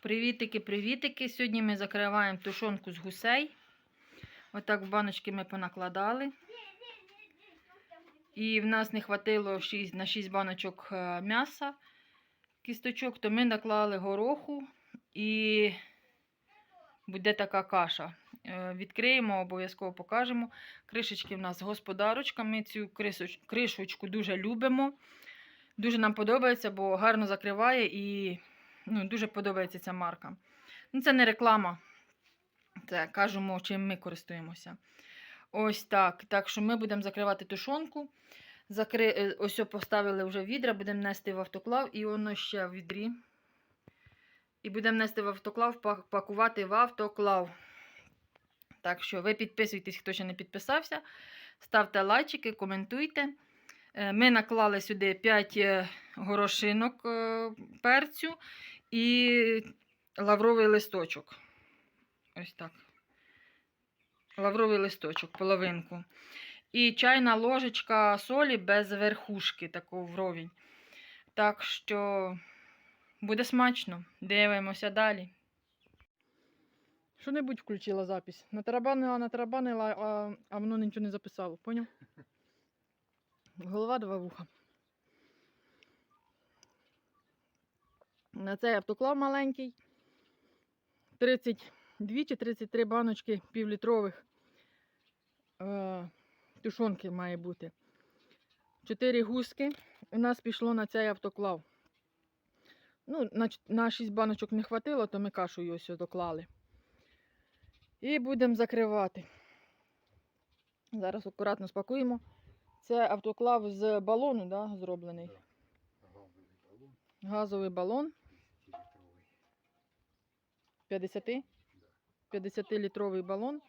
Привітики, привітики. Сьогодні ми закриваємо тушонку з гусей. Отак в баночки ми понакладали. І в нас не хватило 6, на 6 баночок е, м'яса, кісточок, то ми наклали гороху і буде така каша. Е, Відкриємо, обов'язково покажемо. Кришечки в нас господарочка. Ми цю кришечку дуже любимо. Дуже нам подобається, бо гарно закриває і ну, дуже подобається ця марка. Ну, це не реклама. Це кажемо, чим ми користуємося. Ось так. Так що ми будемо закривати тушонку. Закри... е, Ось поставили вже відра, будемо нести в автоклав, і воно ще в відрі. І будемо нести в автоклав, пакувати в автоклав. Так що ви підписуйтесь, хто ще не підписався. Ставте лайчики, коментуйте. Е, Ми наклали сюди 5 горошинок е, перцю і лавровий листочок. Ось так. Лавровий листочок, половинку. І чайна ложечка солі без верхушки, таку вровень. Так що буде смачно. Дивимося далі. Що-небудь включила запись. Натарабанила, натарабанила, а воно нічого не записало, поняв? Голова два вуха. На цей автоклав маленький. 32 чи 33 баночки півлітрових е, тушонки має бути. 4 гуски у нас пішло на цей автоклав. Ну, на, на 6 баночок не хватило, то ми кашею ось доклали. І будемо закривати. Зараз акуратно спакуємо. Це автоклав з балону, да, зроблений. Газовий балон 50? 50-літровий балон.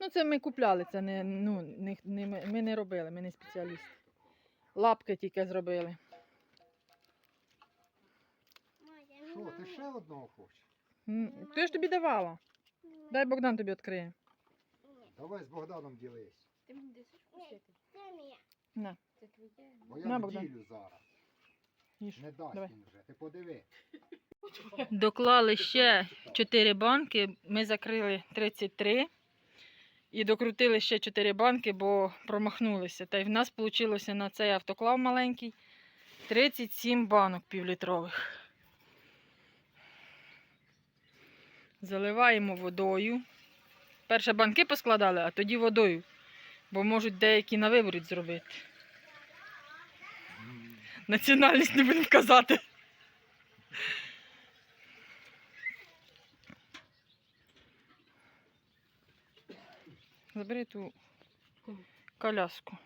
Ну, це ми купляли, це не, ну, не, не, ми- не робили, ми не спеціалісти. Лапки тільки зробили. Що, ти ще одного хочеш? М, То ж тобі давала. Дай Богдан тобі відкриє. Давай з Богданом ділись. Ти мені десиш кусити? На, Це твоє? Бо я На, в Богдан. ділю зараз. їж. Не дасть Давай. він вже. Ти подиви. Доклали ще 4 банки. Ми закрили 33 і докрутили ще 4 банки, бо промахнулися. Та й в нас вийшло на цей автоклав маленький 37 банок півлітрових. Заливаємо водою. Перше банки поскладали, а тоді водою, бо можуть деякі на виворіт зробити. Національність не будемо казати. Забери ту коляску.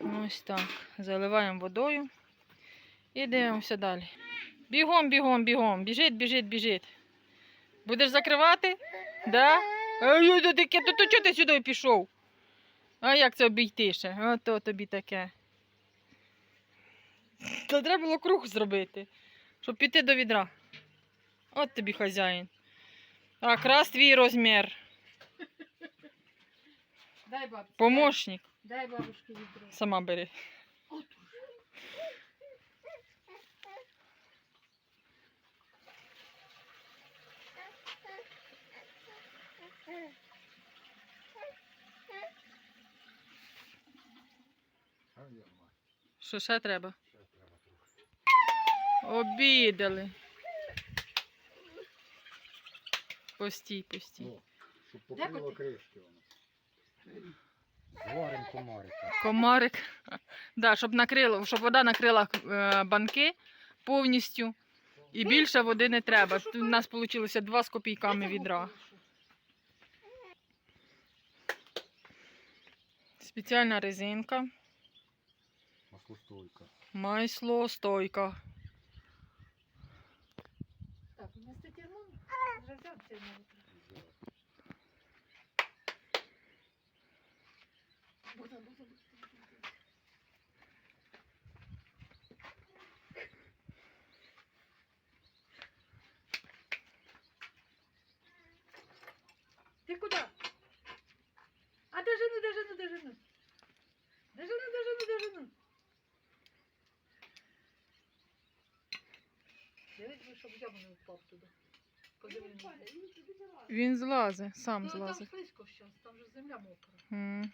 Ну, Ось так. Заливаємо водою і дивимося далі. Бігом, бігом, бігом. Біжить, біжить, біжить. Будеш закривати? Да? Ай, то то, чого ти сюди пішов? А як це обійти ще? Ото тобі таке. Та треба було круг зробити, щоб піти до відра. От тобі хазяїн. А якраз твій розмір. Дай бабці. Помощник. Дай бабушці відро. Сама бери. Я Що ще треба? Обідали. Постій, постій. Ну, щоб покрило кришки воно. Зварим комарика. Комарик. Да, щоб накрило, щоб вода накрила е, банки повністю. І більше води не треба. Тут у нас вийшло 2 з копійками відра. Спеціальна резинка. Маслостойка. Майсло, стойка. Так, у нас тут термон. Вже взяв термон. Ти куди? А де жену, де жену, де жену? Де жену, де жену, де жену? Дивись, щоб я не впав туди. Подиви. Він злазить, сам Ну, там злазить. слизько зараз, там же земля мокра. М.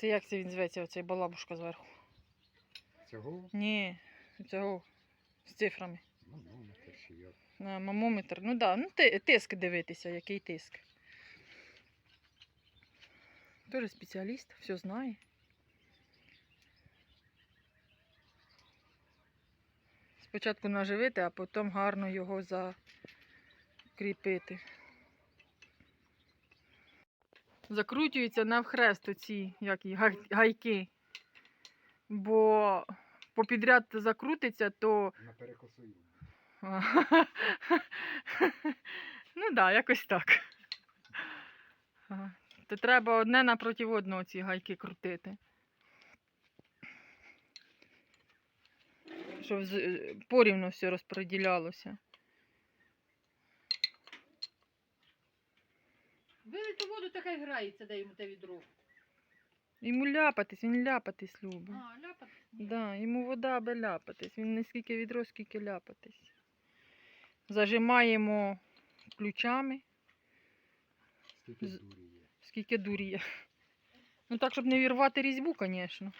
Це як це він зветься, оцей балабушка зверху? Цього? Ні, цього з цифрами. Ну, ну, не те, я. На мамометр. Ну да, ну ти- тиск дивитися, який тиск. Тоже спеціаліст, все знає. Спочатку наживити, а потім гарно його закріпити. Закручуються навхрест оці як гай- гайки. Бо попідряд закрутиться, то На перекосую. Ну так, да, якось так. То треба одне напроти одного ці гайки крутити. Щоб порівну все розподілялося. Вилий така грається, дай йому те відро. Йому ляпатись, він ляпатись любить. А, ляпати? Да, йому вода аби ляпатись. Він не скільки відро, скільки ляпатись. Зажимаємо ключами, Скільки З- дурі є. скільки. Ну так, щоб не вірвати різьбу, звісно.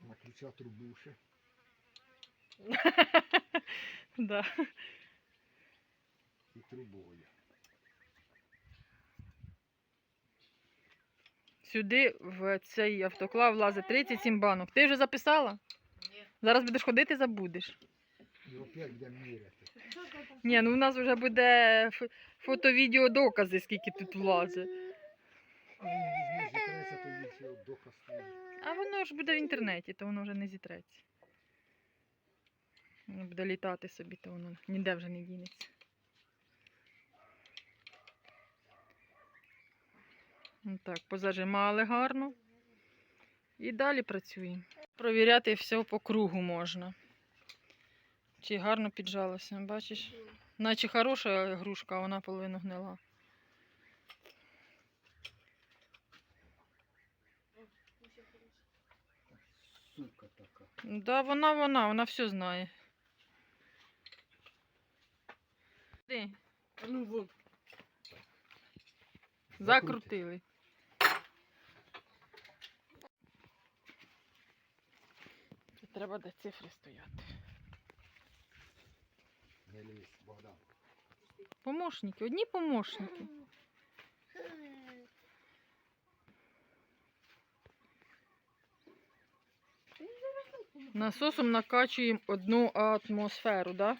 На ключа трубу ще. Да. І трубою. Сюди в цей автоклав влазить 37 банок. Ти вже записала? Ні. Зараз будеш ходити, забудеш. Ні, ну у нас вже буде фото-відео докази, скільки тут влазить. А воно ж буде в інтернеті, то воно вже не зітреться. Воно буде літати собі, то воно ніде вже не дінеться. Так, позажимали гарно. І далі працюємо. Провіряти все по кругу можна. Чи гарно піджалося, бачиш? Наче хороша грушка, а вона половину гнила. Сука така. Да, вона, вона, вона все знає. Ти, Ну, вон. закрутили. Треба де цифри стояти. Не лізь, Богдан. Помощники, одні помощники. Насосом накачуємо одну атмосферу, да?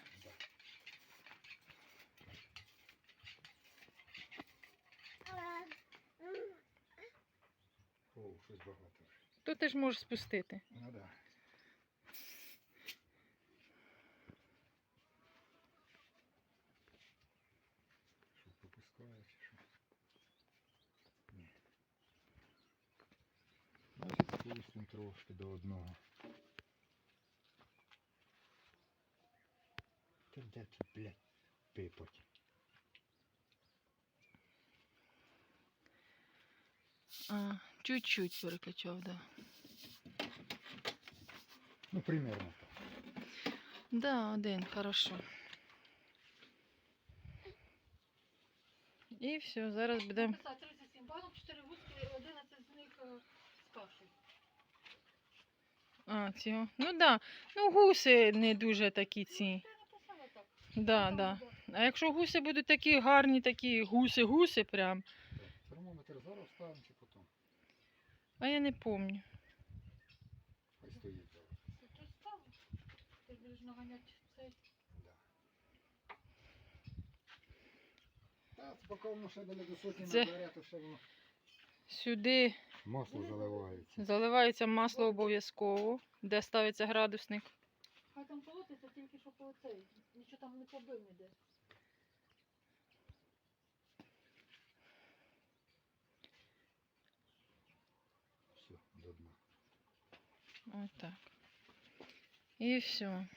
О, щось багато. То ти ж можеш спустити. Ну да. Спустимо трошки до одного. Та де тут, блядь, пипать? А, чуть-чуть перекачав, да. Ну, примерно так. Да, один, хорошо. І все, зараз будемо. А, цього. Ну да. Ну, гуси не дуже такі ці. Так. Да, да. А якщо гуси будуть такі гарні, такі гуси-гуси прям. Термометр зараз ставимо чи потім? А я не помню. Хай стоїть зараз. Ти став? Ти будеш наганяти цей. Да. Та, поки воно ще далі до сотні Це- набере, то все воно. Сюди Масло заливається. заливається масло обов'язково, де ставиться градусник. Хай там колотиться, тільки що по. Нічого там не побив ніде. Все, до дна. Ось так. І все.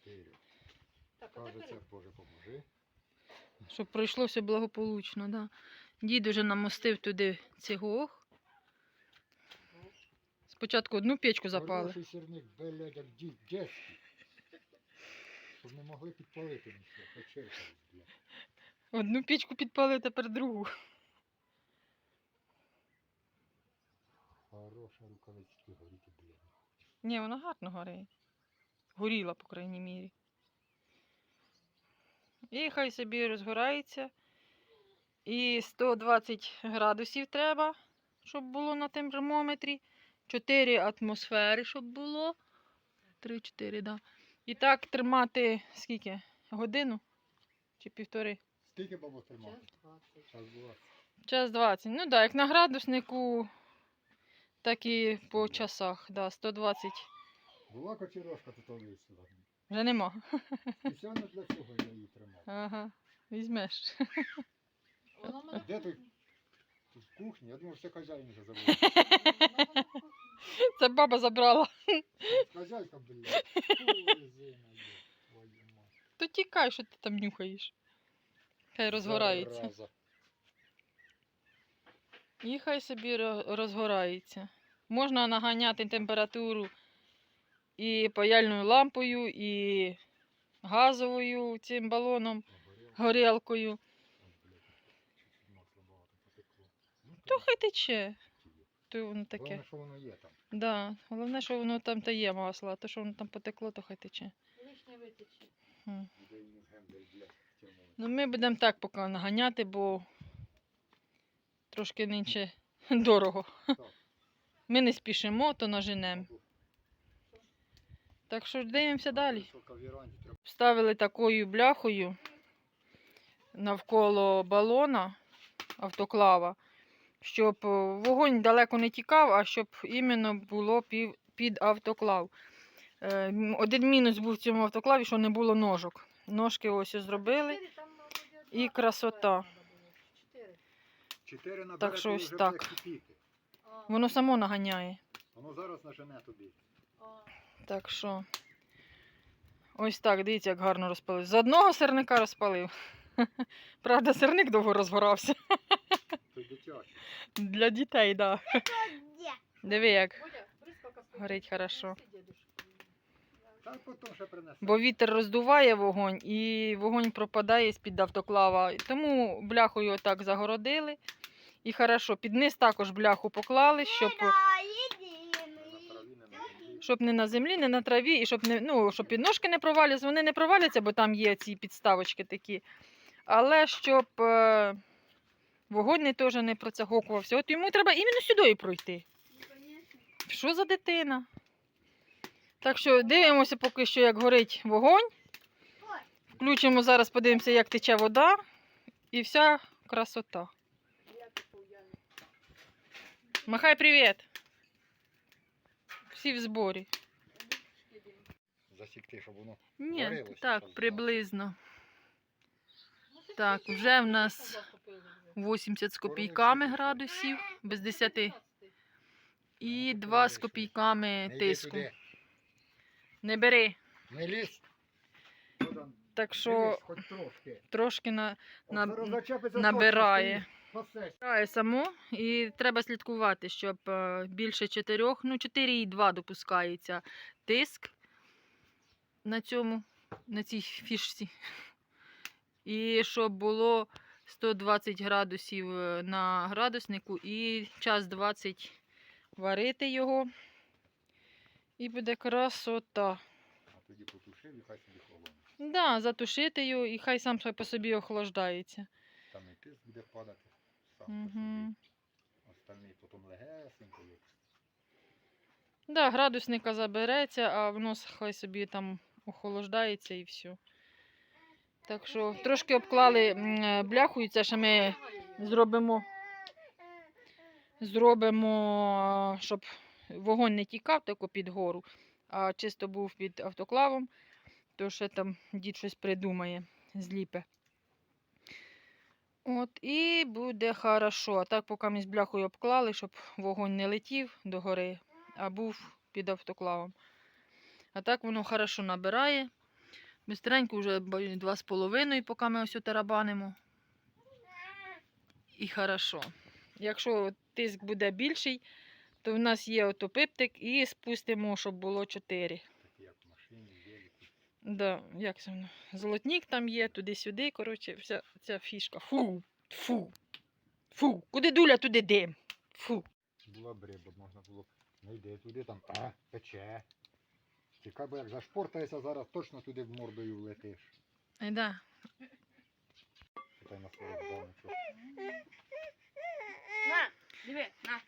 Вперед. Так, а Кажеться, Боже, поможи. Щоб пройшло все благополучно, да. Дід уже намостив туди цигох. спочатку одну печку запали. Хороший сірник, блядь, як ді- дітський. Щоб не могли підпалити нічого. Блядь. Одну печку підпалили, тепер другу. Хороша рукавички горіти, блядь. Ні, вона гарно горить. Горіла, по крайній мірі. І хай собі розгорається. І 120 градусів треба, щоб було на термометрі. 4 атмосфери, щоб було. 3-4, да. І так тримати скільки? Годину? Чи півтори? Скільки бабу тримав? Час 20. Час була. 20. Ну так, да, як на градуснику, так і по часах. Да, 120. Була кочерожка тут висила. Вже нема. Спеціально для цього я її тримав. Ага, візьмеш. Воно в мене Де. Тут в кухні, я думав, що хазяїн вже забув. Воно в мене вкусне. Це баба забрала. Хазяйка, блядь. Твою мать. То тікай, що ти там нюхаєш. Хай розгорається. Зараза. І хай собі ро- розгорається. Можна наганяти температуру і паяльною лампою, і газовою цим балоном, горілкою. Ой, блядь, чуть-чуть масла багато потекло. Ну, То хай тече. То воно таке. Головне, що воно є там. Да. Головне, що воно там та є масло, а то, що воно там потекло, то хай тече. Лишнє витече. Хм. Ну, ми будемо так поки наганяти, бо трошки нинче дорого. Ми не спішимо, то наженемо. Так що дивимося далі. Вставили такою бляхою навколо балона автоклава, щоб е, вогонь далеко не тікав, а щоб іменно було пів- під автоклав. Е, Один мінус був в цьому автоклаві, що не було ножок. Ножки ось зробили. І красота. Чотири. Чотири набере, що ось вже так. буде кипіти. Воно само наганяє. Воно зараз нажене тобі. Так що. Ось так, дивіться, як гарно розпалив. З одного сирника розпалив. Правда, сирник довго розгорався. Дитячий. Для дітей, так. Да. Диви, як. Горить хорошо. Принеси потім ще принесе. Бо вітер роздуває вогонь і вогонь пропадає з-під автоклава. Тому бляхою отак загородили. І хорошо, під низ також бляху поклали, щоб, На траві не на землі. щоб не на землі, не на траві, і щоб не ну, щоб підножки не провалювалися. Вони не проваляться, бо там є ці підставочки такі. Але щоб е, вогонь не теж не процягокувався. От йому треба іменно сюди пройти. Що за дитина? Так що дивимося поки що, як горить вогонь. Включимо зараз, подивимося, як тече вода. І вся красота. Махай привіт. Всі в зборі. Засікти, щоб воно. Ні, так, приблизно. Так, вже в нас? 80 з копійками градусів, без 10. І Ну, 2 з копійками тиску. Не бери. Не лізь. Так що трошки. трошки на, на- набирає. Набирає само, і треба слідкувати, щоб е, більше 4, ну 4,2 допускається тиск на цьому, на цій фішці. І щоб було 120 градусів е, на градуснику і час 20 варити його. І буде красота. А тоді потушив і хай собі холодно. Да, затушити його і хай сам по собі охолоджається. Там і тиск буде падати. Сам по собі. Остальний потім легесенько. як Да, градусника забереться, а воно с- хай собі там охолоджається і все. Так що трошки обклали е, бляхою, це ще ми зробимо, зробимо, щоб вогонь не тікав тако під гору, а чисто був під автоклавом, то ще там дід щось придумає, зліпе. От, і буде хорошо. А так, поки ми з бляхою обклали, щоб вогонь не летів до гори, а був під автоклавом. А так воно хорошо набирає. Бистренько вже два з половиною, поки ми ось тарабанимо. І хорошо. Якщо тиск буде більший, то в нас є ото пиптик і спустимо, щоб було 4. Такі як в машині. Да, як це воно? Золотник там є, туди-сюди, коротше, вся ця фішка. Фу, фу, фу. Куди дуля, туди дим. Фу. Була б риба, можна було б не йди туди, там а, пече. Цікаво, як зашпортаєшся, зараз точно туди в мордою влетиш. Ай да. Питай на 40 баночок. На, диви, на.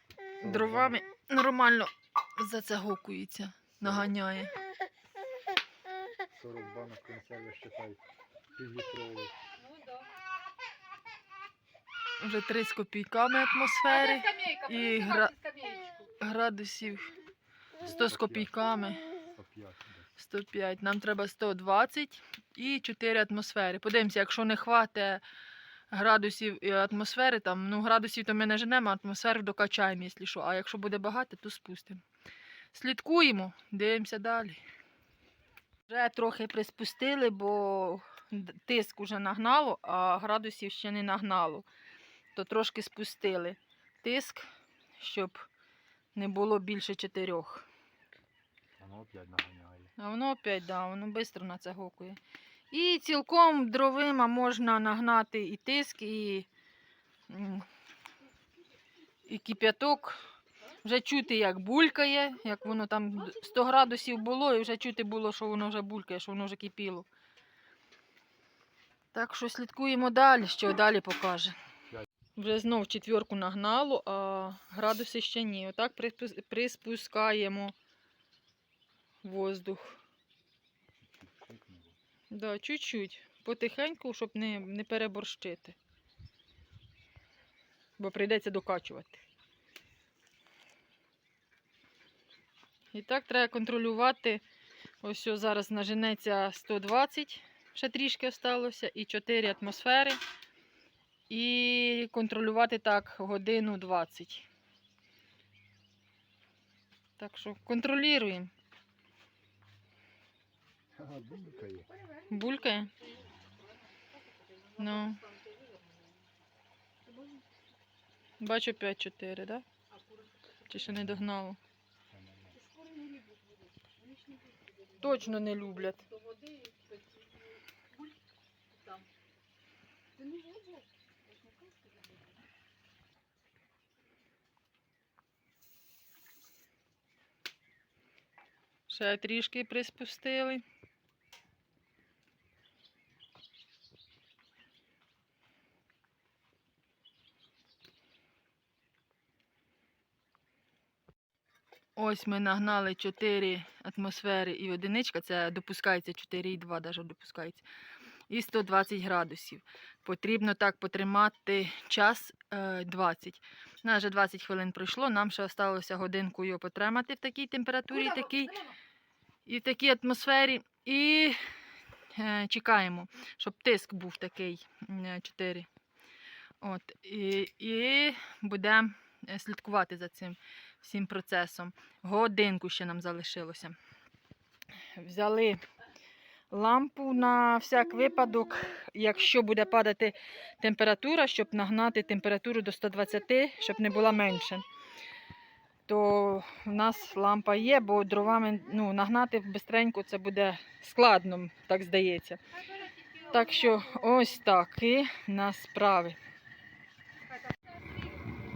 Дровами нормально зацегокується, наганяє. банок- 40 банок консерви, считай, півлітрових. Ну. Вже 3 з копійками атмосфери, і гра- градусів 100 з копійками. 105 105. Нам треба 120 і 4 атмосфери. Подивимося, якщо не хватить градусів і атмосфери, там, ну градусів то ми не женемо, атмосферу докачаємо, якщо що. А якщо буде багато, то спустимо. Слідкуємо, дивимося далі. Вже трохи приспустили, бо тиск уже нагнало, а градусів ще не нагнало. То трошки спустили тиск, щоб не було більше чотирьох. Воно опять наганяє. А воно опять, да, воно швидко нацегокує. І цілком дровима можна нагнати і тиск, і, і кип'яток. Вже чути, як булькає, як воно там 100 градусів було, і вже чути було, що воно вже булькає, що воно вже кипіло. Так що слідкуємо далі, що далі покаже. Вже знов четвірку нагнало, а градуси ще ні. Отак приспус- приспускаємо воздух. Да, чуть-чуть. Потихеньку, щоб не, не переборщити. Бо прийдеться докачувати. І так треба контролювати. Ось зараз наженеться 120, ще трішки осталося, і 4 атмосфери. І контролювати так годину 20. Так що контролюємо. Булькає. Булькає. Ну. Бачу 5-4, да? Чи ще не догнало? Точно не люблять. Ще трішки приспустили. Ось ми нагнали 4 атмосфери і одиничка, це допускається 4,2 навіть допускається. І 120 градусів. Потрібно так потримати час е, 20. У нас вже 20 хвилин пройшло, нам ще залишилося годинку його потримати в такій температурі, такій, і в такій атмосфері. І е, чекаємо, щоб тиск був такий 4. От, і, і будемо е, слідкувати за цим всім процесом. Годинку ще нам залишилося. Взяли лампу на всяк випадок, якщо буде падати температура, щоб нагнати температуру до 120, щоб не була менше. То в нас лампа є, бо дровами ну, нагнати бистренько це буде складно, так здається. Так що ось такі в нас справи.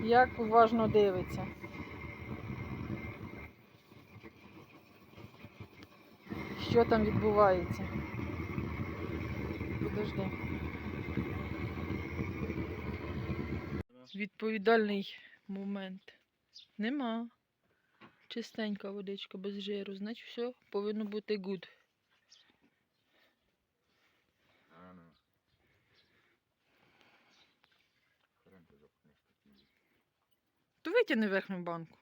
Як уважно дивиться. Що там відбувається? Подожди. Відповідальний момент. Нема. Чистенька водичка без жиру. Значить, все повинно бути такі. То витягни верхню банку.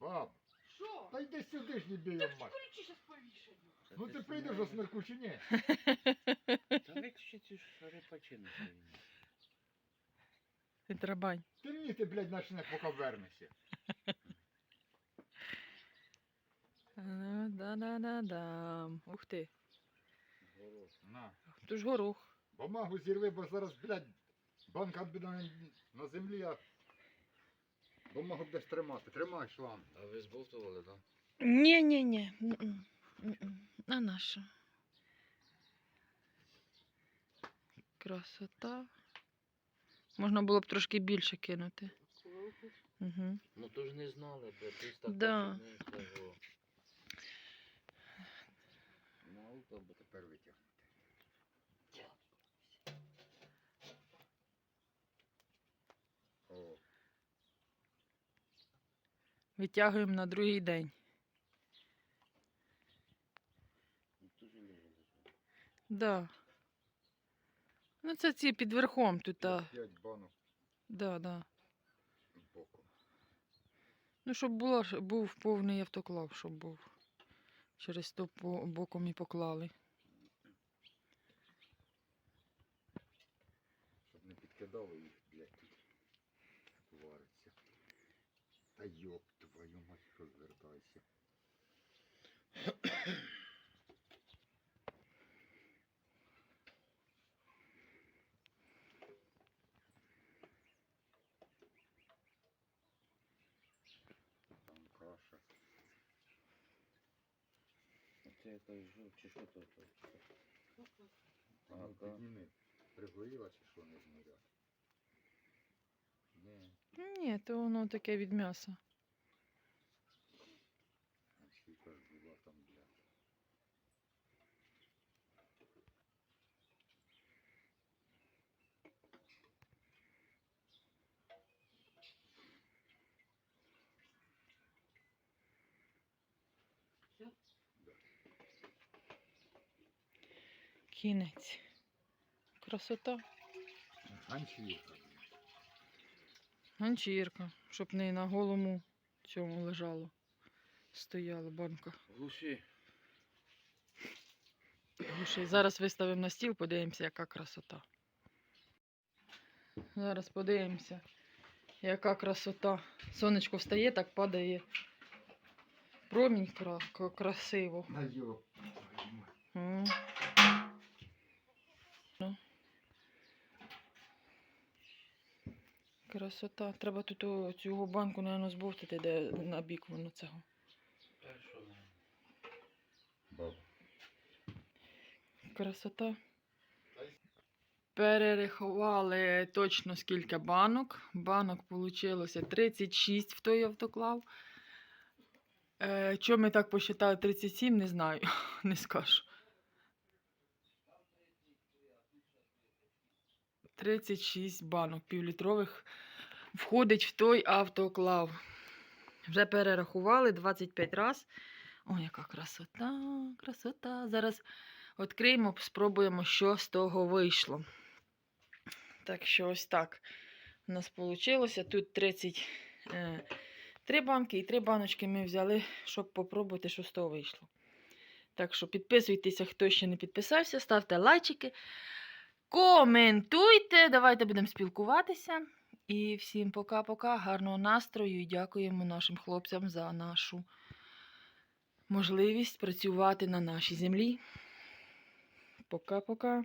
Баб, Що? Та йди сюди ж не біля мать. Ключі щас повішаю. Ну ти прийдеш до смерку чи ні? Та виключи цю репачину. Не трабань. Ти мені ти, блядь, начне, поки вернешся. Ну, Да-да-да-да. Ух ти. На. То ж горох. Бумагу зірви, бо зараз, блядь, банка на землі, а Бо можу б десь тримати. Тримай шланг. А ви збовтували, так? Ні, ні, ні. м-м, м-м. А наша. Красота. Можна було б трошки більше кинути. Угу. Ну то ж не знали, бо ти так Да. не скажу. Ну, то б- Тепер витягнути. О, Витягуємо на другий день. Да. Ну, це ці під верхом тут. А. п'ять банок Да, да. боком. Ну, щоб було, був повний автоклав, щоб був. Через то боком і поклали. Це якась жов, чи що то? то? А ну Ага. підніми. Пригоріла чи що не зміряти? Ні, Ні, то воно таке від м'яса. Кінець. Красота. Ганчірка. Ганчірка, щоб не на голому цьому лежало. Стояла банка. Глуши. Слушай, зараз виставимо на стіл, подивимося, яка красота. Зараз подивимося, яка красота. Сонечко встає, так падає. Промінь красиво. Та йоп, твою мать. М. Ну. Красота. Треба тут о, цю банку, наверное, збовтати, де на бік воно цього. Красота. Перерахували точно скільки банок. Банок вийшло 36 в той автоклав. Е, Чому ми так посчитали 37, не знаю, не скажу. 36 банок півлітрових входить в той автоклав. Вже перерахували 25 разів. О, яка красота, красота. Зараз відкриємо, спробуємо, що з того вийшло. Так що ось так у нас вийшло. Тут 33 банки і 3 баночки ми взяли, щоб попробувати, що з того вийшло. Так що підписуйтеся, хто ще не підписався, ставте лайчики, коментуйте, давайте будемо спілкуватися. І всім пока-пока, гарного настрою і дякуємо нашим хлопцям за нашу можливість працювати на нашій землі. Пока-пока.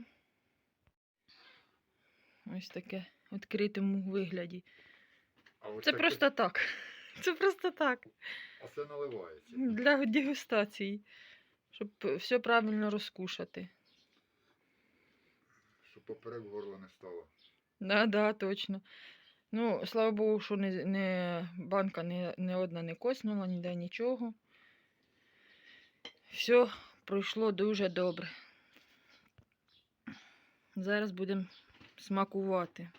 Ось таке в відкритому вигляді. А Це просто так. Це просто так. А це наливається. Для дегустації. Щоб все правильно розкушати. Щоб поперек горла не стало. Да, да, точно. Ну, слава Богу, що не, не, банка не, не одна не коснула, ніде нічого. Все пройшло дуже добре. Зараз будемо смакувати.